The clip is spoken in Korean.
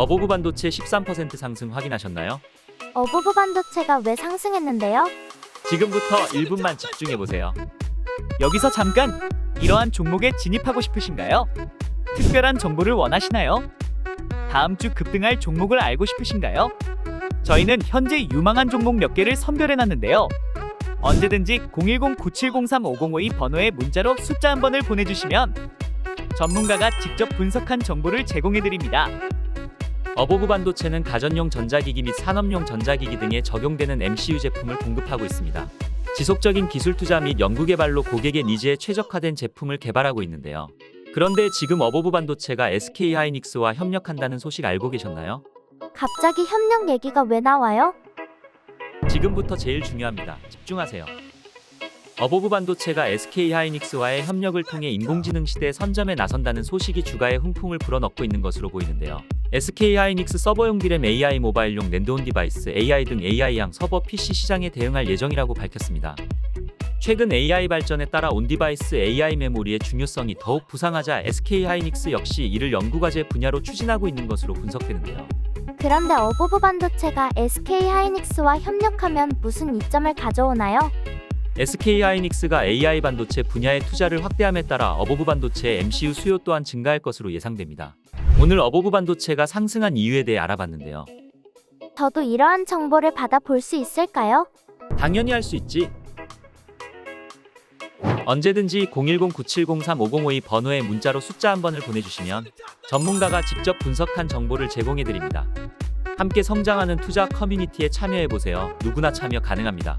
어보브 반도체 13% 상승 확인하셨나요? 어부부 반도체가 왜 상승했는데요? 지금부터 1분만 집중해 보세요. 여기서 잠깐 이러한 종목에 진입하고 싶으신가요? 특별한 정보를 원하시나요? 다음 주 급등할 종목을 알고 싶으신가요? 저희는 현재 유망한 종목 몇 개를 선별해 놨는데요. 언제든지 010-9703-5052 번호에 문자로 숫자 한 번을 보내주시면 전문가가 직접 분석한 정보를 제공해 드립니다. 어보브 반도체는 가전용 전자기기 및 산업용 전자기기 등에 적용되는 MCU 제품을 공급하고 있습니다. 지속적인 기술 투자 및 연구 개발로 고객의 니즈에 최적화된 제품을 개발하고 있는데요. 그런데 지금 어보브 반도체가 SK 하이닉스와 협력한다는 소식 알고 계셨나요? 갑자기 협력 얘기가 왜 나와요? 지금부터 제일 중요합니다. 집중하세요. 어보브 반도체가 SK 하이닉스와의 협력을 통해 인공지능 시대 선점에 나선다는 소식이 주가에 훈풍을 불어넣고 있는 것으로 보이는데요. SK 하이닉스 서버용 디램 AI 모바일용 랜드온 디바이스 AI 등 AI향 서버 PC 시장에 대응할 예정이라고 밝혔습니다. 최근 AI 발전에 따라 온 디바이스 AI 메모리의 중요성이 더욱 부상하자 SK 하이닉스 역시 이를 연구과제 분야로 추진하고 있는 것으로 분석되는데요. 그런데 어부부 반도체가 SK 하이닉스와 협력하면 무슨 이점을 가져오나요? SK 하이닉스가 AI 반도체 분야의 투자를 확대함에 따라 어보브 반도체의 MCU 수요 또한 증가할 것으로 예상됩니다. 오늘 어버브 반도체가 상승한 이유에 대해 알아봤는데요. 저도 이러한 정보를 받아볼 수 있을까요? 당연히 할 수 있지. 언제든지 010-9703-5052 번호에 문자로 숫자 한 번을 보내주시면 전문가가 직접 분석한 정보를 제공해드립니다. 함께 성장하는 투자 커뮤니티에 참여해보세요. 누구나 참여 가능합니다.